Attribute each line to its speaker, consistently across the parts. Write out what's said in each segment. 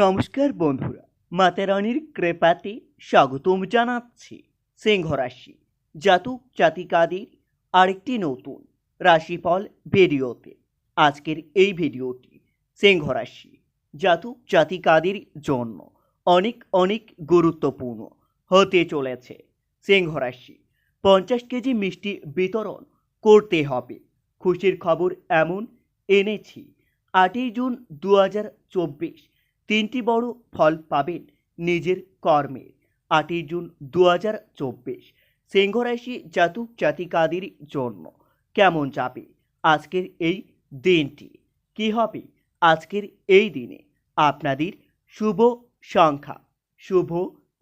Speaker 1: নমস্কার বন্ধুরা মাতারানির কৃপাতে স্বাগতম জানাচ্ছি সিংহ রাশি জাতক জাতিকাদের আরেকটি নতুন রাশিফল ভিডিওতে। আজকের এই ভিডিওটি সিংহ রাশি জাতক জাতিকাদের জন্য অনেক অনেক গুরুত্বপূর্ণ হতে চলেছে। সিংহ রাশি পঞ্চাশ কেজি মিষ্টি বিতরণ করতে হবে। খুশির খবর এমন এনেছি, আটই জুন দু হাজার চব্বিশ। তিনটি বড় ফল পাবেন নিজের কর্মে। আটই জুন দু হাজার চব্বিশ, সিংহরাশি জাতক জাতিকাদের জন্য কেমন যাবে আজকের এই দিনটি? কি হবে আজকের এই দিনে? আপনাদের শুভ সংখ্যা, শুভ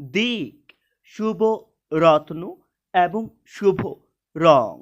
Speaker 1: দিক, শুভ রত্ন এবং শুভ রং।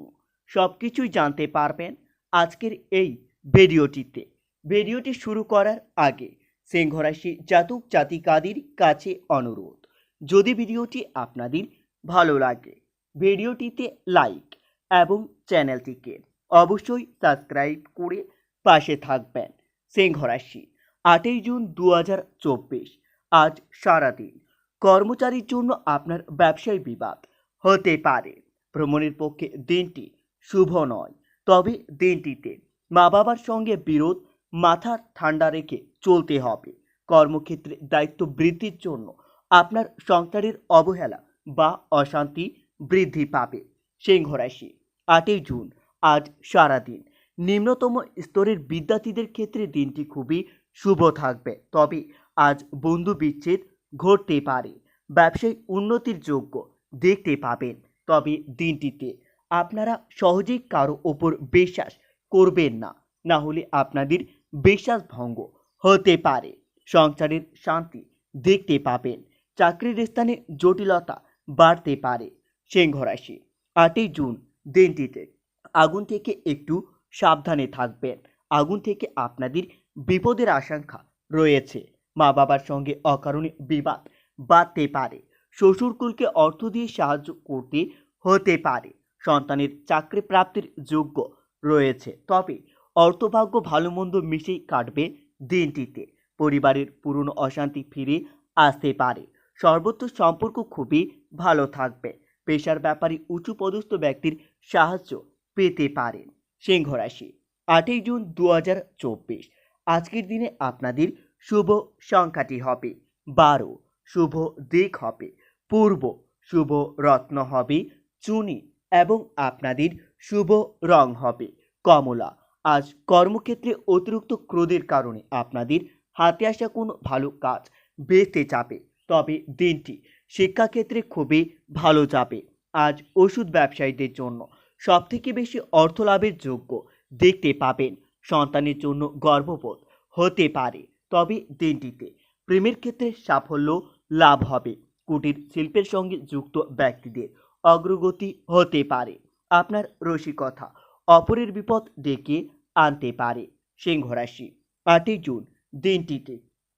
Speaker 1: সব কিছুই জানতে পারবেন আজকের এই ভিডিওটিতে। ভিডিওটি শুরু করার আগে সিংহরাশি জাতক জাতিকাদের কাছে অনুরোধ। যদি ভিডিওটি আপনাদের ভালো লাগে, ভিডিওটিতে লাইক এবং চ্যানেলটিকে অবশ্যই সাবস্ক্রাইব করে পাশে থাকবেন। সিংহরাশি, আটই জুন দু হাজার চব্বিশ, আজ সারাদিন। কর্মচারীর জন্য আপনার ব্যবসায় বিবাদ হতে পারে। ভ্রমণের পক্ষে দিনটি শুভ নয়, তবে দিনটিতে মা বাবার সঙ্গে বিরোধ মাথা ঠান্ডা রেখে চলতে হবে। কর্মক্ষেত্রে দায়িত্ব বৃদ্ধির জন্য আপনার সংসারের অবহেলা বা অশান্তি বৃদ্ধি পাবে। সিংহ রাশি, আটই জুন, আজ সারাদিন। নিম্নতম স্তরের বিদ্যার্থীদের ক্ষেত্রে দিনটি খুবই শুভ থাকবে। তবে আজ বন্ধু বিচ্ছেদ ঘটতে পারে। ব্যবসায় উন্নতির যোগ্য দেখতে পাবেন। তবে দিনটিতে আপনারা সহজেই কারও ওপর বিশ্বাস করবেন না। না হলে আপনাদের বিশ্বাস ভঙ্গ হতে পারে। সংসারের শান্তি দেখতে পাবেন। চাকরির স্থানে জটিলতা বাড়তে পারে। সিংহ রাশি, আটই জুন, দিনটিতে আগুন থেকে একটু সাবধানে থাকবেন। আগুন থেকে আপনাদের বিপদের আশঙ্কা রয়েছে। মা বাবার সঙ্গে অকারণে বিবাদ বাড়তে পারে। শ্বশুরকুলকে অর্থ দিয়ে সাহায্য করতে হতে পারে। সন্তানের চাকরি প্রাপ্তির যোগ্য রয়েছে। তবে অর্থভাগ্য ভালো মন্দ মিশেই কাটবে দিনটিতে। পরিবারের পুরনো অশান্তি ফিরে আসতে পারে। সর্বত্র সম্পর্ক খুবই ভালো থাকবে। পেশার ব্যাপারে উঁচু পদস্থ ব্যক্তির সাহায্য পেতে পারেন। সিংহ রাশি, আটই জুন দু হাজার চব্বিশ। আজকের দিনে আপনাদের শুভ সংখ্যাটি হবে বারো, শুভ দিক হবে। পূর্ব শুভ রত্ন হবে চুনি এবং আপনাদের শুভ রং হবে কমলা। আজ কর্মক্ষেত্রে অতিরিক্ত ক্রোধের কারণে আপনাদের হাতে আসা কোনো ভালো কাজ বেঁচতে যাবে। তবে দিনটি শিক্ষাক্ষেত্রে খুবই ভালো যাবে। আজ ওষুধ ব্যবসায়ীদের জন্য সবথেকে বেশি অর্থ লাভের যোগ্য দেখতে পাবেন। সন্তানের জন্য গর্ববোধ হতে পারে। তবে দিনটিতে প্রেমের ক্ষেত্রে সাফল্য লাভ হবে। কুটির শিল্পের সঙ্গে যুক্ত ব্যক্তিদের অগ্রগতি হতে পারে। আপনার রসিকতা অপরের বিপদ ডেকে আনতে পারে। সিংহ রাশি আটই জুন দিনটিতে।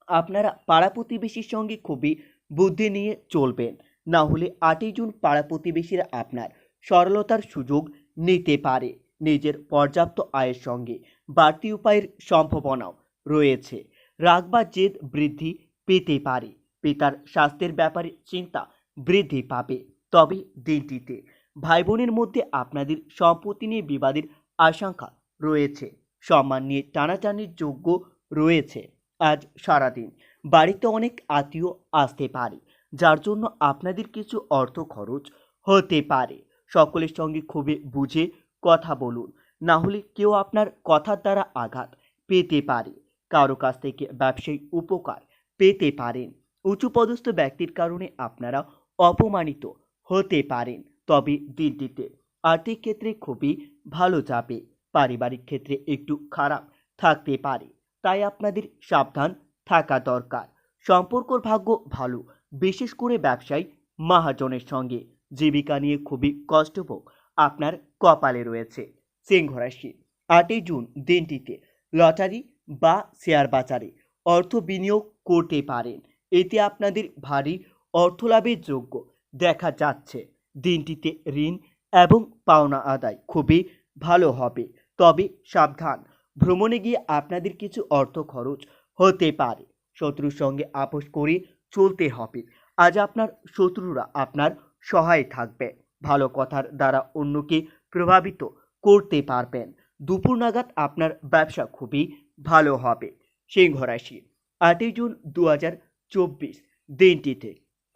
Speaker 1: আপনারা পাড়া প্রতিবেশীর সঙ্গে খুবই বুদ্ধি নিয়ে চলবেন। না হলে আটই জুন পাড়া প্রতিবেশীরা আপনার সরলতার সুযোগ নিতে পারে নিজের পর্যাপ্ত আয়ের সঙ্গে। বাড়তি উপায়ের সম্ভাবনাও রয়েছে। রাগ বা জেদ বৃদ্ধি পেতে পারে। পিতার স্বাস্থ্যের ব্যাপারে চিন্তা বৃদ্ধি পাবে। তবে দিনটিতে ভাই বোনের মধ্যে আপনাদের সম্পত্তি নিয়ে বিবাদের আশঙ্কা রয়েছে। সম্মান নিয়ে টানাটানির যোগ্য রয়েছে আজ সারাদিন। বাড়িতে অনেক আত্মীয় আসতে পারে, যার জন্য আপনাদের কিছু অর্থ খরচ হতে পারে। সকলের সঙ্গে খুবই বুঝে কথা বলুন, না হলে কেউ আপনার কথার দ্বারা আঘাত পেতে পারে। কারও কাছ থেকে ব্যবসায়ী উপকার পেতে পারেন। উঁচু পদস্থ ব্যক্তির কারণে আপনারা অপমানিত হতে পারেন। তবে দিনটিতে আর্থিক ক্ষেত্রে খুবই ভালো যাবে। পারিবারিক ক্ষেত্রে একটু খারাপ থাকতে পারে। তাই আপনাদের সাবধান থাকা দরকার। সম্পর্কর ভাগ্য ভালো, বিশেষ করে ব্যবসায়ী মহাজনের সঙ্গে। জীবিকা নিয়ে খুবই কষ্টভোগ আপনার কপালে রয়েছে। সিংহ রাশি, আটই জুন দিনটিতে লটারি বা শেয়ার বাজারে অর্থ বিনিয়োগ করতে পারেন। এতে আপনাদের ভারী অর্থলাভের যোগ্য দেখা যাচ্ছে। দিনটিতে ঋণ এবং পাওনা আদায় খুবই ভালো হবে। তবে সাবধান। ভ্রমণে গিয়ে আপনাদের কিছু অর্থ খরচ হতে পারে। শত্রুর সঙ্গে আপোষ করে চলতে হবে। আজ আপনার শত্রুরা আপনার সহায় থাকবে। ভালো কথার দ্বারা অন্যকে প্রভাবিত করতে পারবেন। দুপুর নাগাদ আপনার ব্যবসা খুবই ভালো হবে। সিংহ রাশি আটই জুন দু হাজার চব্বিশ দিনটিতে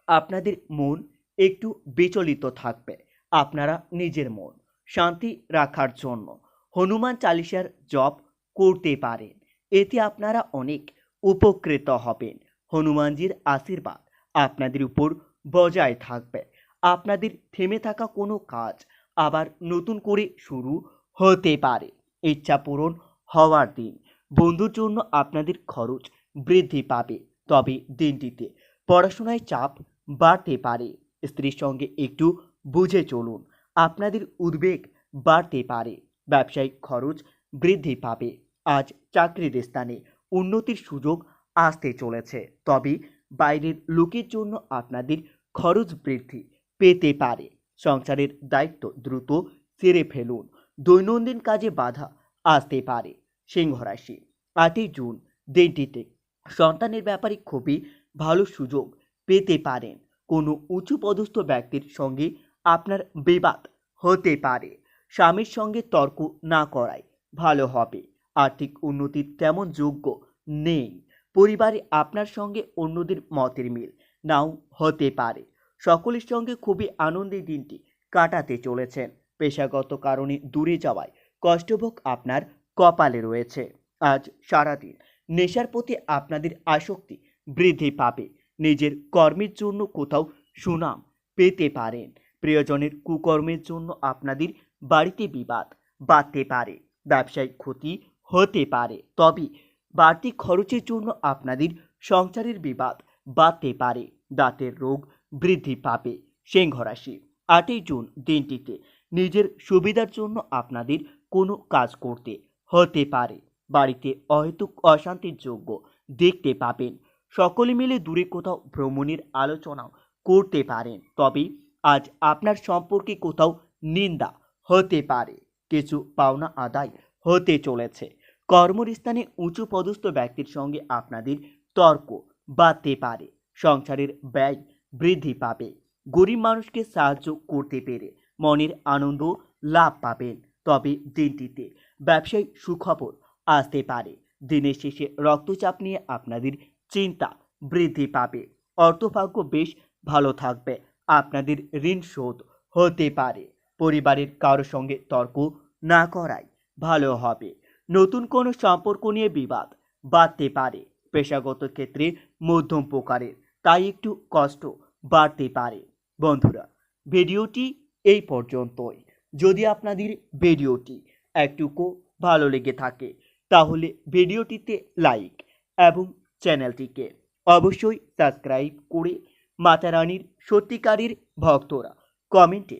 Speaker 1: আপনাদের মন একটু বিচলিত থাকবে। আপনারা নিজের মন শান্তি রাখার জন্য হনুমান চালিসার জপ করতে পারেন। এতে আপনারা অনেক উপকৃত হবেন। হনুমানজির আশীর্বাদ আপনাদের উপর বজায় থাকবে। আপনাদের থেমে থাকা কোনো কাজ আবার নতুন করে শুরু হতে পারে। ইচ্ছা পূরণ হওয়ার দিন। বন্ধুর জন্য আপনাদের খরচ বৃদ্ধি পাবে। তবে দিনটিতে পড়াশোনায় চাপ বাড়তে পারে। স্ত্রীর সঙ্গে একটু বুঝে চলুন। আপনাদের উদ্বেগ বাড়তে পারে। ব্যবসায়িক খরচ বৃদ্ধি পাবে। আজ চাকরির স্থানে উন্নতির সুযোগ আসতে চলেছে। তবে বাইরের লোকের জন্য আপনাদের খরচ বৃদ্ধি পেতে পারে। সংসারের দায়িত্ব দ্রুত সেরে ফেলুন। দৈনন্দিন কাজে বাধা আসতে পারে। সিংহ রাশি, আটই জুন, দিনটিতে সন্তানের ব্যাপারে খুবই ভালো সুযোগ পেতে পারেন। কোনো উঁচু পদস্থ ব্যক্তির সঙ্গে আপনার বিবাদ হতে পারে। স্বামীর সঙ্গে তর্ক না করাই ভালো হবে। আর্থিক উন্নতির তেমন যোগ্য নেই। পরিবারে আপনার সঙ্গে অন্যদের মতের মিল নাও হতে পারে। সকলের সঙ্গে খুবই আনন্দের দিনটি কাটাতে চলেছেন পেশাগত কারণে দূরে যাওয়ায় কষ্টভোগ আপনার কপালে রয়েছে। আজ সারাদিন নেশার প্রতি আপনাদের আসক্তি বৃদ্ধি পাবে। নিজের কর্মের জন্য কোথাও সুনাম পেতে পারেন। প্রিয়জনের কুকর্মের জন্য আপনাদের বাড়িতে বিবাদ বাড়তে পারে, ব্যবসায়িক ক্ষতি হতে পারে। তবে বাড়তি খরচের জন্য আপনাদের সংসারের বিবাদ বাড়তে পারে। দাঁতের রোগ বৃদ্ধি পাবে। সিংহ রাশি, আটই জুন দিনটিতে নিজের সুবিধার জন্য আপনাদের কোনো কাজ করতে হতে পারে। বাড়িতে অহেতুক অশান্তির যোগ্য দেখতে পাবেন। সকলে মিলে দূরে কোথাও ভ্রমণের আলোচনাও করতে পারেন। তবে আজ আপনার সম্পর্কে কোথাও নিন্দা হতে পারে। কিছু পাওনা আদায় হতে চলেছে। কর্মস্থানে উঁচু পদস্থ ব্যক্তির সঙ্গে আপনাদের তর্ক বাড়তে পারে। সংসারের ব্যয় বৃদ্ধি পাবে। গরিব মানুষকে সাহায্য করতে পেরে মনের আনন্দ লাভ পাবেন। তবে দিনটিতে ব্যবসায়িক সুখবর আসতে পারে। দিনের শেষে রক্তচাপ নিয়ে আপনাদের চিন্তা বৃদ্ধি পাবে। অর্থভাগ্য বেশ ভালো থাকবে। আপনাদের ঋণ শোধ হতে পারে। পরিবারের কারও সঙ্গে তর্ক না করাই ভালো হবে। নতুন কোনো সম্পর্ক নিয়ে বিবাদ বাড়তে পারে। পেশাগত ক্ষেত্রে মধ্যম প্রকারের, তাই একটু কষ্ট বাড়তে পারে। বন্ধুরা, ভিডিওটি এই পর্যন্তই। যদি আপনাদের ভিডিওটি একটুকু ভালো লেগে থাকে, তাহলে ভিডিওটিতে লাইক এবং চ্যানেলটিকে অবশ্যই সাবস্ক্রাইব করে মাতারানীর সত্যিকারের ভক্তরা কমেন্টে